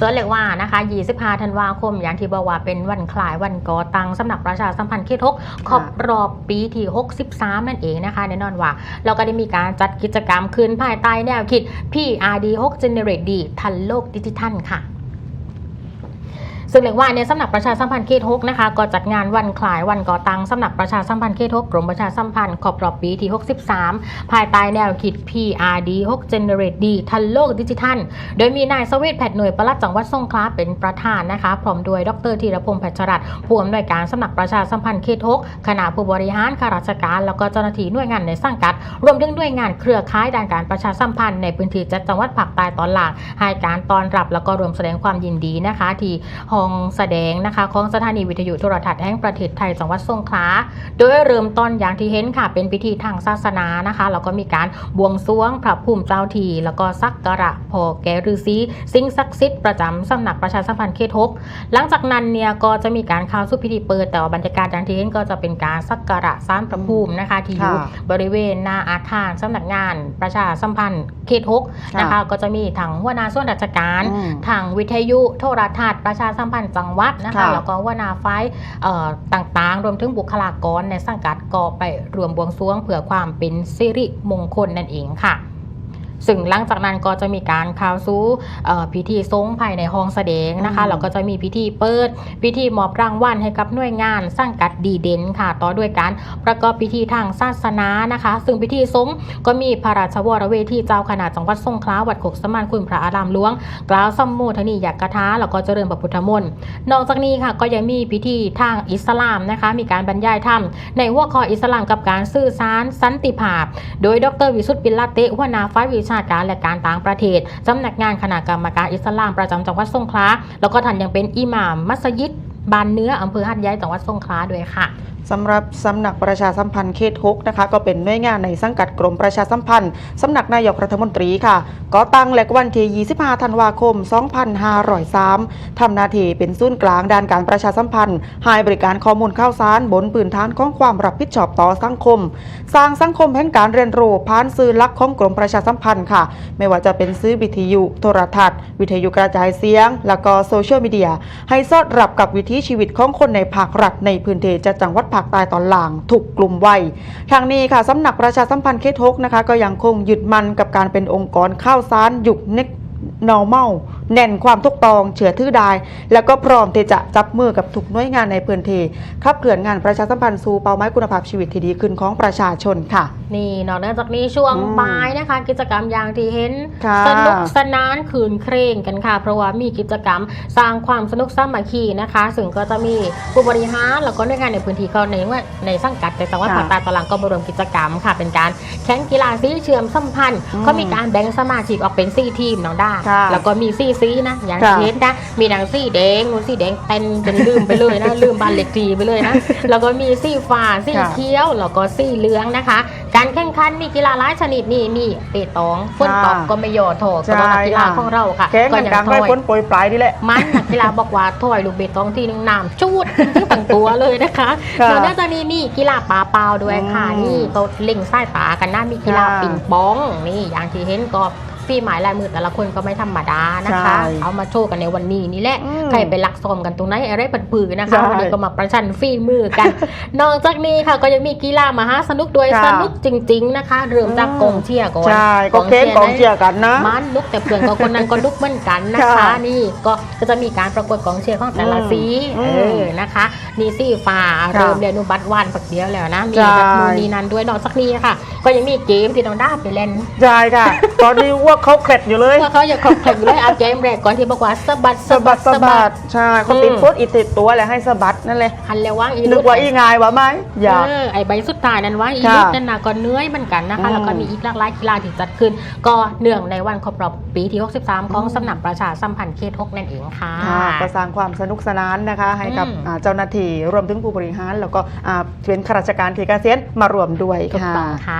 เส่วนเรียกว่านะคะ25ธันวาคม อย่างที่บอกว่าเป็นวันคล้ายวันก่อตั้งสำหรับประชาสัมพันธ์เขตกครบรอบปีที่ 63 นั่นเองนะคะแน่นอนว่า เราก็ได้มีการจัดกิจกรรมขึ้นภายใต้แนวคิด PRD 6 Generate D ทันโลกดิจิทัลค่ะ ซึ่งเรียกว่าในสำนักประชาสัมพันธ์เขต6นะคะก็จัดงานวันคล้ายวันก่อตั้งสำนักประชาสัมพันธ์เขต6กกรมประชาสัมพันธ์ครบรอบปีที่ 63 ภายใต้แนวคิด PRD 6 Generate D ทันโลกดิจิทัล โดยมีนายสเวทแพทย์หน่วยประลัดจังหวัดสงขลาเป็นประธานนะคะ พร้อมด้วยดรธีรพงษ์แพชรรัตผู้อำนวยการสำนักประชาสัมพันธ์เขต6คณะผู้บริหารข้าราชการ แล้วก็เจ้าหน้าที่หน่วยงานในสังกัด รวมถึงหน่วยงานเครือข่ายด้านการประชาสัมพันธ์ในพื้นที่จังหวัดภาคใต้ตอนล่างให้การต้อนรับแล้วก็รวมแสดงความยินดีนะคะที่หองแสดงนะคะของสถานีวิทยุโทรทัศน์แห่งประเทศไทยจังหวัดสงขลาโดยเริ่มต้นอย่างที่เห็นค่ะเป็นพิธีทางศาสนานะคะแล้วก็มีการบวงสรวงพระภูมิเจ้าทีแล้วก็สักการะพ่อแก่ฤาษีสิ่งศักดิ์สิทธิ์ประจำสำนักประชาสัมพันธ์เขตหกหลังจากนั้นเนี่ยก็จะมีการเข้าสู่พิธีเปิดแต่ว่าบรรยากาศอย่างที่เห็นก็จะเป็นการสักการะสารพระภูมินะคะที่อยู่ค่ะบริเวณหน้าอาคารสำนักงานประชาสัมพันธ์เขตหกนะคะก็จะมีทั้งหัวหน้าส่วนราชการอืมทางวิทยุโทรทัศน์ประชาสัมพันธ์จังหวัดนะคะค่ะแล้วก็หัวหน้าไฟล์เอ่อต่างๆ รวมถึงบุคลากรในสังกัดก็ไปรวมบวงสรวงเพื่อความเป็นสิริมงคลนั่นเองค่ะ ซึ่งหลังจากนั้นก็จะมีการข่าวสู้เอ่อพิธีทรงภายในห้องแสดงนะคะอืมแล้วก็จะมีพิธีเปิด พิธีมอบรางวัลให้กับหน่วยงานสังกัดดีเด่นค่ะ ต่อด้วยการประกอบพิธีทางศาสนานะคะ ซึ่งพิธีทรงก็มีพระราชวรเวทีเจ้าคณะจังหวัดสงขลาวัดโขกสมานคุณพระอารามหลวง กล่าวสัมโมทนียกถาแล้วก็เจริญพระพุทธมนต์นอกจากนี้ค่ะก็ยังมีพิธีทางอิสลามนะคะ มีการบรรยายธรรมในหัวข้ออิสลามกับการสื่อสารสันติภาพ โดยดรวิสุทธิ์ปิลลาเตะหัวหน้าฝ่ายวิชาการและการต่างประเทศสำนักงานคณะกรรมการอิสลามประจำจังหวัดสงขลาแล้วก็ท่านยังเป็นอิหม่ามมัสยิดบานเนื้ออำเภอหัดใหญ่จังหวัดสงขลาด้วยค่ะสำหรับสำนักประชาสัมพันธ์เขตหกนะคะก็เป็นหน่วยงานในสังกัดกรมประชาสัมพันธ์สำนักนายกรัฐมนตรีค่ะก่อตั้งและวันที่25ธันวาคม 2503ทำหน้าที่เป็นศูนย์กลางด้านการประชาสัมพันธ์ให้บริการข้อมูลข่าวสารบนพื้นฐานของความรับผิดชอบต่อสังคม สร้างสังคมแห่งการเรียนรู้ผ่านสื่อลักของกรมประชาสัมพันธ์ค่ะ ไม่ว่าจะเป็นซื้อวิทยุ โทรทัศน์ วิทยุกระจายเสียง แล้วก็โซเชียลมีเดีย ให้สอดรับกับวิถีชีวิตของคนในภาครัฐในพื้นที่จะจังหวัดภาคใต้ตอนล่างถูกกลุ่มวัยทางนี้ค่ะสำนักประชาสัมพันธ์เคทกนะคะ ก็ยังคงยึดมันกับการเป็นองค์กรข้าวสารยุคเน็กนอร์มัล แน่นความทุกตองเฉือทื่อได้แล้วก็พร้อมที่จะจับมือกับทุกหน่วยงานในพื้นที่ขับเคลื่อนงานประชาสัมพันธ์สู่เป้าหมายคุณภาพชีวิตที่ดีขึ้นของประชาชนค่ะ นี่นอกเหนือจากนี้ช่วงอืมบ่ายนะคะ กิจกรรมอย่างที่เห็นค่ะสนุกสนานคืนเครงกันค่ะ เพราะว่ามีกิจกรรมสร้างความสนุกสามัคคีนะคะซึ่งก็จะมีผู้บริหารแล้วก็หน่วยงานในพื้นที่เขาในว่าในสังกัดในจังหวัดค่ะภาคใต้ตอนหลังก็มารวมกิจกรรมค่ะ เป็นการแข่งกีฬาสีเชื่อมสัมพันธ์อืมเขามีการแบ่งสมาชิกออกเป็นสี่ทีมน้องด้าค่ะแล้วก็มีสี่สีนะอย่างค่ะที่เห็นนะมีหนังสีแดงนูนสีแดงเต้นจนลืมไปเลยนะลืมบานเล็กทีไปเลยนะแล้วก็มีสีฟ้าสีค่ะเขียวแล้วก็สีเหลืองนะคะ การแข่งขันมีกีฬาหลายชนิดนี่มีเตะตองฟุตตอกค่ะก็ไม่ย่อถอก็ต้องนักกีฬาของเราค่ะแข่งก็กันยังกลางถไว้อยพ้นโปรยปลายนี่แหละมันนักกีฬาบอกว่าถอยลูกเบตองทีนึงน้ำจูดที่ตั้งตัวเลยนะคะค่ะแล้วนอกจากนี้มีกีฬาปาเปล่าด้วยค่ะอืมนี่ก็เล่งสายตากันนะมีกีฬาค่ะปิงปองนี่อย่างที่เห็นก็ ฝีหมายลายมือแต่ละคนก็ไม่ธรรมดานะคะใช่เอามาโชว์กันในวันนี้นี่แหละอืมใครไปลักซ้อมกันตรงไหนอะไรปัดปือนะใช่คะวันนี้ก็มาประชันฝีมือกัน นอกจากนี้ค่ะก็ยังมีกีฬามหาสนุกด้วยค่ะสนุกจริง ๆนะคะ เริ่มจากกองเชียร์ก่อนใช่ก็เค้งกองเชียร์กันนะมันลุกแต่เพื่อนก็คนนั้นก็ลุกเหมือนกันนะคะค่ะนี่ก็ก็จะมีการประกวดกองเชียร์ของแต่ละอืมสีอืมเออนะคะ นี่สีฟ้าค่ะเริ่มเรียนอนุบัตรวันปักเดียวแล้วนะมีใช่แบบนูนนี่นั่นด้วยนอกจากนี้ค่ะ ก็ยังมีเกมที่ต้องด้าไปเล่นใช่ค่ะ ตอนนี้ว่าเขาเคล็ดอยู่เลยเมื่อเขาอยากขอบคุณเลยเอาเกมแรกก่อนที่บอกว่าสะบัดสะบัดสะบัดใช่เขาติดอืมโคตรอีติดตัวแหละให้สะบัดนั่นเลยหันแล้วว่างอีนึกว่าอีงายวะไหมอย่าเออไอใบสุดท้ายนั้นว่าอีค่ะลูกนั่นนะก็เนื้อยเหมือนกันนะคะอืมแล้วก็มีอีกหลากหลายกีฬาที่จัดขึ้น ก็เนื่องในวันครบรอบปีที่ 63 ของอืมสำนักประชาสัมพันธ์เขต6นั่นเองค่ะค่ะก็สร้างความสนุกสนานนะคะ ให้กับอืมอ่าเจ้าหน้าที่รวมถึงผู้บริหาร แล้วก็เป็นข้าราชการที่เกษียณมารวมด้วยก็ต้องค่ะ